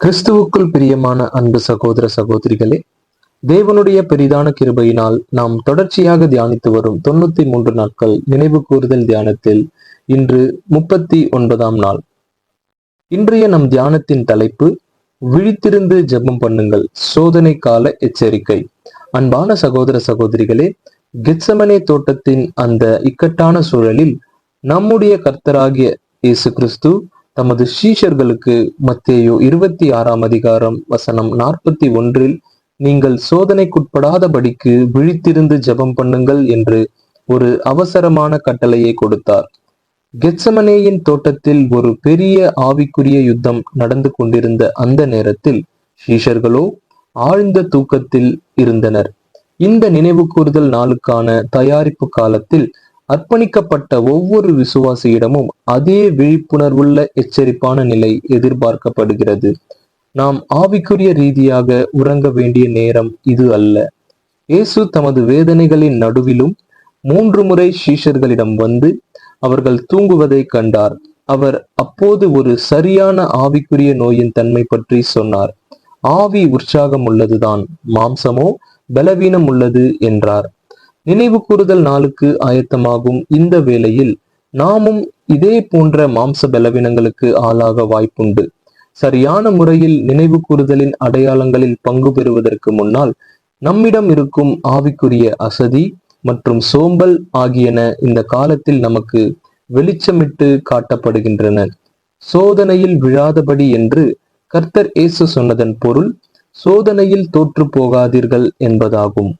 கிறிஸ்துவுக்குள் பிரியமான அன்பு சகோதர சகோதரிகளே தேவனுடைய பெரிதான கிருபையினால் நாம் தொடர்ச்சியாக தியானித்து வரும் தொண்ணூத்தி மூன்று நாட்கள் நினைவு கூறுதல் தியானத்தில் இன்று முப்பத்தி ஒன்பதாம் நாள். இன்றைய நம் தியானத்தின் தலைப்பு விழித்திருந்து ஜெபம் பண்ணுங்கள் சோதனை கால எச்சரிக்கை. அன்பான சகோதர சகோதரிகளே கெட்சமனே தோட்டத்தின் அந்த இக்கட்டான சூழலில் நம்முடைய கர்த்தராகிய இயேசு கிறிஸ்து தமது சீஷர்களுக்கு மத்தேயோ இருபத்தி ஆறாம் அதிகாரம் வசனம் நாற்பத்தி ஒன்றில் நீங்கள் சோதனைக்குட்படாதபடிக்கு விழித்திருந்து ஜெபம் பண்ணுங்கள் என்று ஒரு அவசரமான கட்டளையை கொடுத்தார். கெட்சமனேயின் தோட்டத்தில் ஒரு பெரிய ஆவிக்குரிய யுத்தம் நடந்து கொண்டிருந்த அந்த நேரத்தில் ஷீஷர்களோ ஆழ்ந்த தூக்கத்தில் இருந்தனர். இந்த நினைவு கூறுதல் நாளுக்கான தயாரிப்பு காலத்தில் அர்ப்பணிக்கப்பட்ட ஒவ்வொரு விசுவாசியிடமும் அதே விழிப்புணர்வுள்ள எச்சரிப்பான நிலை எதிர்பார்க்கப்படுகிறது. நாம் ஆவிக்குரிய ரீதியாக உறங்க வேண்டிய நேரம் இது அல்ல. இயேசு தமது வேதனைகளின் நடுவிலும் மூன்று முறை சீஷர்களிடம் வந்து அவர்கள் தூங்குவதை கண்டார். அவர் அப்போது ஒரு சரியான ஆவிக்குரிய நோயின் தன்மை பற்றி சொன்னார். ஆவி உற்சாகம் உள்ளதுதான் மாம்சமோ பலவீனம் உள்ளது என்றார். நினைவு கூறுதல் நாளுக்கு ஆயத்தமாகும் இந்த வேளையில் நாமும் இதே போன்ற மாம்ச பலவீனங்களுக்கு ஆளாக வாய்ப்புண்டு. சரியான முறையில் நினைவு கூறுதலின் அடையாளங்களில் பங்கு பெறுவதற்கு முன்னால் நம்மிடம் இருக்கும் ஆவிக்குரிய அசதி மற்றும் சோம்பல் ஆகியன இந்த காலத்தில் நமக்கு வெளிச்சமிட்டு காட்டப்படுகின்றன. சோதனையில் விழாதபடி என்று கர்த்தர் இயேசு சொன்னதன் பொருள் சோதனையில் தோற்று போகாதீர்கள் என்பதாகும்.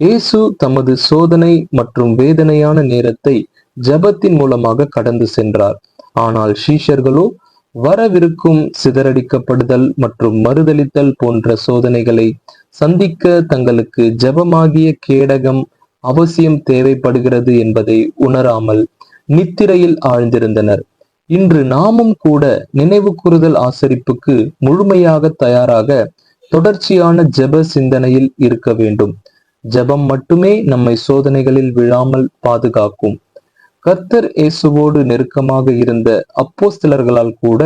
இயேசு தமது சோதனை மற்றும் வேதனையான நேரத்தை ஜபத்தின் மூலமாக கடந்து சென்றார். ஆனால் ஷீஷர்களோ வரவிருக்கும் சிதறடிக்கப்படுதல் மற்றும் மறுதளித்தல் போன்ற சோதனைகளை சந்திக்க தங்களுக்கு ஜபமாகிய கேடகம் அவசியம் தேவைப்படுகிறது என்பதை உணராமல் நித்திரையில் ஆழ்ந்திருந்தனர். இன்று நாமும் கூட நினைவு கூறுதல் ஆசரிப்புக்கு முழுமையாக தயாராக தொடர்ச்சியான ஜெப சிந்தனையில் இருக்க வேண்டும். ஜெபம் மட்டுமே நம்மை சோதனைகளில் விழாமல் பாதுகாக்கும். கர்த்தர் இயேசுவோடு நெருக்கமாக இருந்த அப்போஸ்தலர்களால் கூட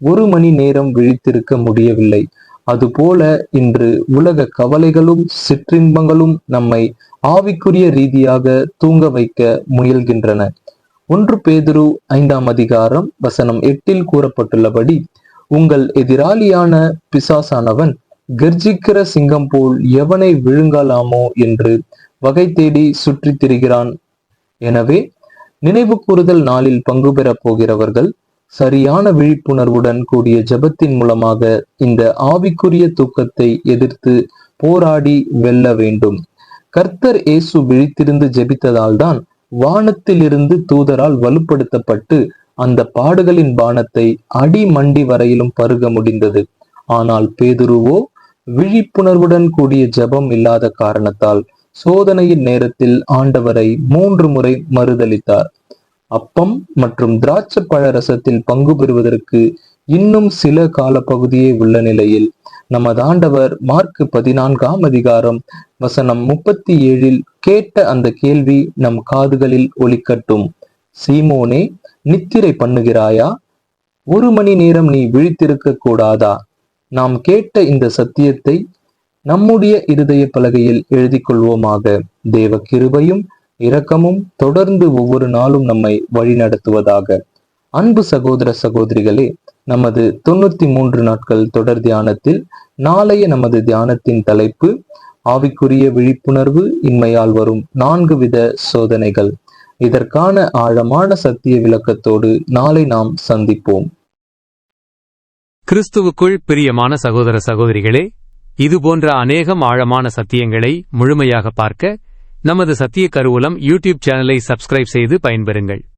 ஒரு மணி நேரம் விழித்திருக்க முடியவில்லை. அதுபோல இன்று உலக கவலைகளும் சிற்றின்பங்களும் நம்மை ஆவிக்குரிய ரீதியாக தூங்க வைக்க முயல்கின்றன. ஒன்று பேதுரு ஐந்தாம் அதிகாரம் வசனம் எட்டில் கூறப்பட்டுள்ளபடி உங்கள் எதிராளியான பிசாசானவன் கர்ஜிக்கிற சிங்கம் போல் எவனை விழுங்கலாமோ என்று வகை தேடி சுற்றித் திரிகிறான். எனவே நினைவு கூறுதல் நாளில் பங்கு பெறப் போகிறவர்கள் சரியான விழிப்புணர்வுடன் கூடிய ஜெபத்தின் மூலமாக இந்த ஆவிக்குரிய தூக்கத்தை எதிர்த்து போராடி வெல்ல வேண்டும். கர்த்தர் இயேசு விழித்திருந்து ஜெபித்ததால் தான் வானத்திலிருந்து தூதரால் வலுப்படுத்தப்பட்டு அந்த பாடுகளின் பானத்தை அடி மண்டி வரையிலும் பருக முடிந்தது. ஆனால் பேதுருவோ விழிப்புணர்வுடன் கூடிய ஜெபம் இல்லாத காரணத்தால் சோதனையின் நேரத்தில் ஆண்டவரை மூன்று முறை மறுதளித்தார் அப்பம் மற்றும் திராட்சை பழ ரசத்தில் பங்கு பெறுவதற்கு இன்னும் சில கால பகுதியே உள்ள நிலையில் நமது ஆண்டவர் மார்க் பதினான்காம் அதிகாரம் வசனம் முப்பத்தி ஏழில் கேட்ட அந்த கேள்வி நம் காதுகளில் ஒலிக்கட்டும். சீமோனே நித்திரை பண்ணுகிறாயா? ஒரு மணி நேரம் நீ விழித்திருக்க கூடாதா? நாம் கேட்ட இந்த சத்தியத்தை நம்முடைய இருதய பலகையில் எழுதி கொள்வோமாக. தேவ கிருபையும் இரக்கமும் தொடர்ந்து ஒவ்வொரு நாளும் நம்மை வழிநடத்துவதாக அன்பு சகோதர சகோதரிகளே நமது தொண்ணூத்தி மூன்று நாட்கள் தொடர் தியானத்தில் நாளைய நமது தியானத்தின் தலைப்பு ஆவிக்குரிய விழிப்புணர்வு இன்மையால் வரும் நான்கு வித சோதனைகள். இதற்கான ஆழமான சத்திய விளக்கத்தோடு நாளை நாம் சந்திப்போம். கிறிஸ்துவுக்குள் பிரியமான சகோதர சகோதரிகளே இதுபோன்ற அநேகம் ஆழமான சத்தியங்களை முழுமையாக பார்க்க நமது சத்திய கருவூலம் யூடியூப் சேனலை சப்ஸ்கிரைப் செய்து பயன்பெறுங்கள்.